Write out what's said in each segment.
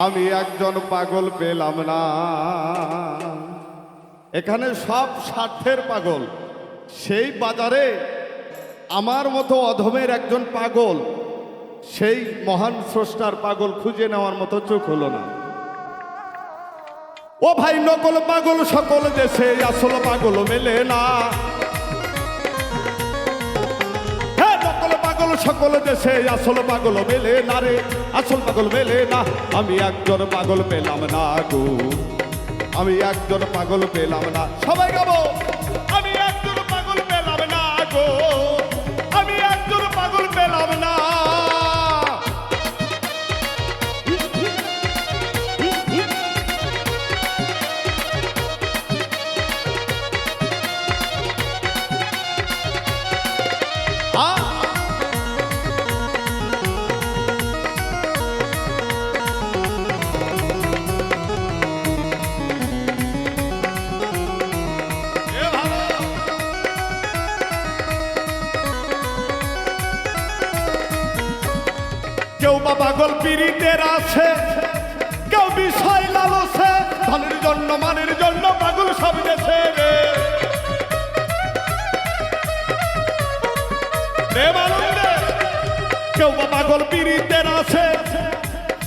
আমি একজন পাগল পেলাম না। এখানে সব স্বার্থের পাগল। সেই বাজারে আমার মতো অধমের একজন পাগল, সেই মহান স্রষ্টার পাগল খুঁজে নেওয়ার মতো চোখ হলো না। ও ভাই, নকল পাগল সকল দেশে আসল পাগল মেলে না। সকল দেশে আসল পাগল মেলে না রে, আসল পাগল মেলে না। আমি একজন পাগল পেলাম না গো। আমি একজন পাগল পেলাম না। সবাই গাবো। কেউ বা পাগল পীড়িতের আছে, কেউ বিষয় লালসে। ধনের জন্য, মানের জন্য পাগল সব রে। কেউ বা পাগল পীড়িতের আছে,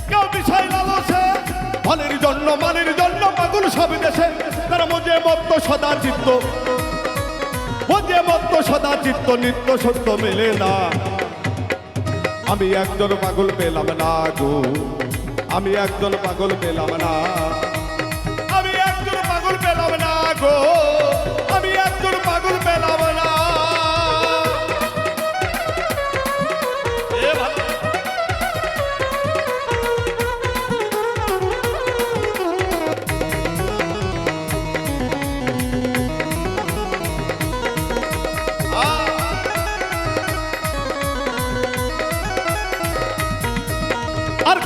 কেউ বিষয় লালসে। ধনের জন্য, মানের জন্য পাগল সব দেশে। তারা মজে মত্ত, সদা চিত্ত। মজে মত্ত, সদা চিত্ত, নিত্য সত্য মেলে না। আমি একজন পাগল পেলাম না গো। আমি একজন পাগল পেলাম না। আমি একজন পাগল পেলাম না গো।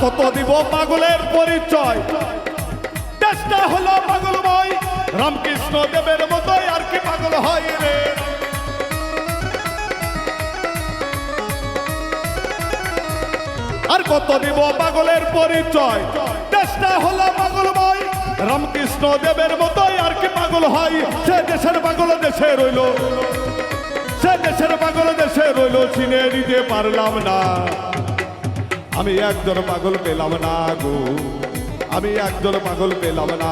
কত দিব পাগলের পরিচয়? চেষ্টা হলো পাগলময়। রামকৃষ্ণ দেবের মতোই আর কি পাগল হয় রে। আর কত দিব পাগলের পরিচয়? চেষ্টা হলো পাগলময়। রামকৃষ্ণ দেবের মতোই আর কি পাগল হয়? সে দেশের পাগল দেশে রইল। সে দেশের পাগল দেশে রইল, চিনে দিতে পারলাম না। আমি একজন পাগল পেলাম না গো। আমি একজন পাগল পেলাম না।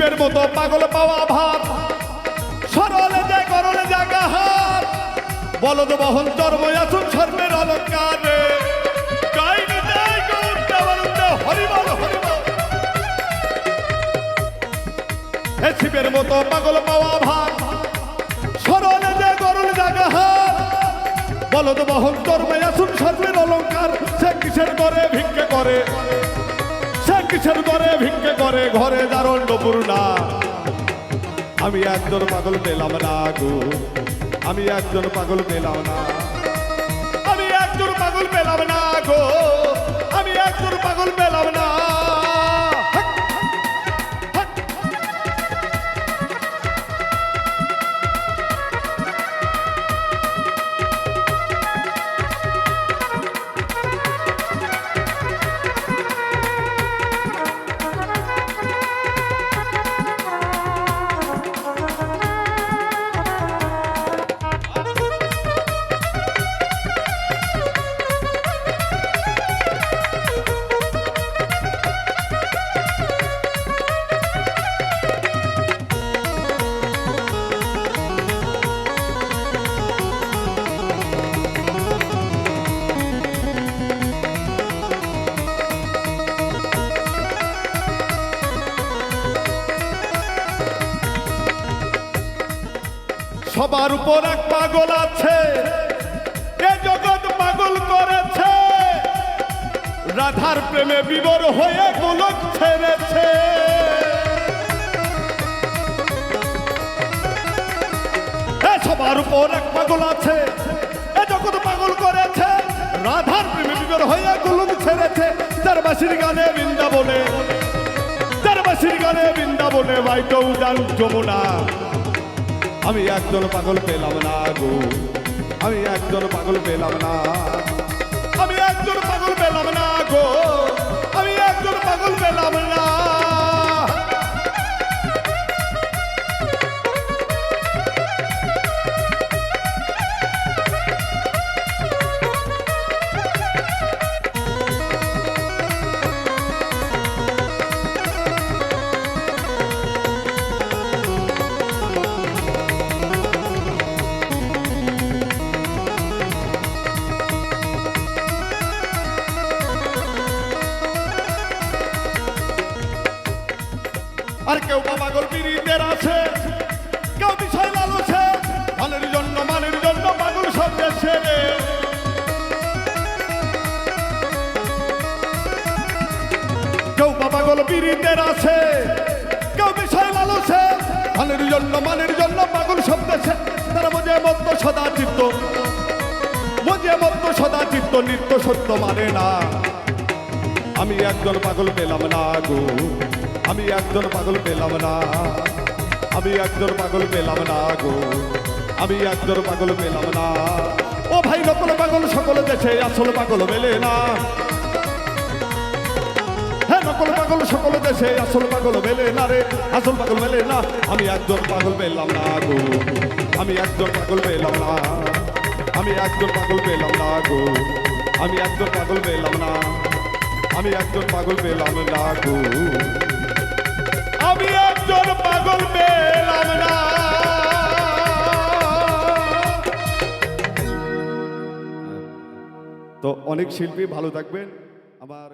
শিবের মতো পাগল পাওয়া ভাব সরলে যায় করলে জাগা হার বলদ বহন চর্ম আসুন সর্বের অলঙ্কারে। শিবের মতো পাগল পাওয়া ভাব সরলে যায় করলে জাগা বলদ বহন চর্মে আসুন সর্বের অলঙ্কার। সে কিসের করে ভিক্ষে করে? কিসের করে, ভিক্ষে করে, ঘরে দারণ ডপুর না। আমি একজন পাগল পেলাম না গো। আমি একজন পাগল পেলাম না। এক পাগল আছে। এ জগৎ পাগল করেছে। রাধার প্রেমে বিবর হয়ে গোলক ছেড়েছে। সবার উপর এক পাগল আছে। এ জগৎ পাগল করেছে। রাধার প্রেমে বিবর হয়ে গোলক ছেড়েছে। তার বাসির গানে বৃন্দাবনে। তার বাসির গানে বৃন্দাবনে বাইটো উদান যমুনা। আমি একজন পাগল পেলাম না গো। আমি একজন পাগল পেলাম না। পীড়িতের আছে। কেউ বিষয় লালসে মানের জন্য মানের জন্য পাগল সব দেশে কেউ পাগল পীড়িতের আছে। কেউ বিষয় লালসে মানের জন্য মানের জন্য পাগল সব দেশে তারা বোঝে মত্ত, সদা চিত্ত। বোঝে মত্ত, সদা চিত্ত, নিত্য সত্য মানে না। আমি একজন পাগল পেলাম না গো। আমি একজন পাগল পেলাম না। আমি একজন পাগল পেলাম না গো। আমি একজন পাগল পেলাম না। ও ভাই, নকল পাগল সকল দেশে আসল পাগল মেলে না। হ্যাঁ নকল পাগল সকল দেশে আসল পাগল মেলে না রে। আসল পাগল মেলে না। আমি একজন পাগল পেলাম না গো। আমি একজন পাগল পেলাম না। আমি একজন পাগল পেলাম না গো। আমি একজন পাগল পেলাম না। আমি একজন পাগল পেলাম না গো। পাগল পেলাম না। তো অনেক শিল্পী ভালো থাকবেন। আমার